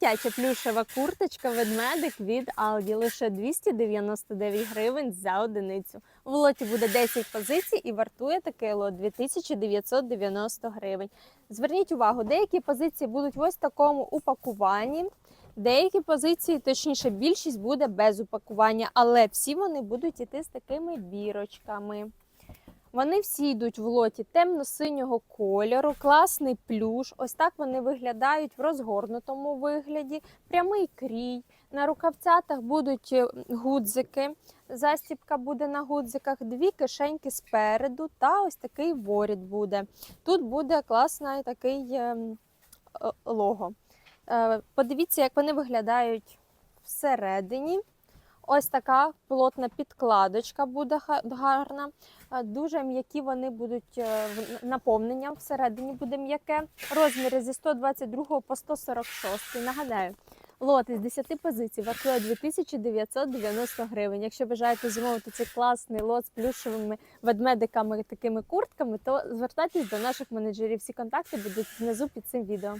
Дитяча плюшева курточка ведмедик від Aldi лише 299 гривень за одиницю. В лоті буде 10 позицій і вартує такий лот 2990 гривень. Зверніть увагу, деякі позиції будуть в ось такому упакуванні. Деякі позиції, точніше, більшість буде без упакування, але всі вони будуть іти з такими бірочками. Вони всі йдуть в лоті темно-синього кольору, класний плюш. Ось так вони виглядають в розгорнутому вигляді, прямий крій. На рукавцятах будуть е, гудзики. Застібка буде на гудзиках, дві кишеньки спереду та ось такий воріт буде. Тут буде класний такий ем, е, лого. Е, Подивіться, як вони виглядають всередині. Ось така плотна підкладочка буде гарна. Е, Дуже м'які вони будуть е, в- наповнення всередині буде м'яке. Розміри зі 122 по 146. Нагадаю, лот із 10 позицій вартує 2990 гривень. Якщо бажаєте замовити цей класний лот з плюшевими ведмедиками такими куртками, то звертайтесь до наших менеджерів. Всі контакти будуть внизу під цим відео.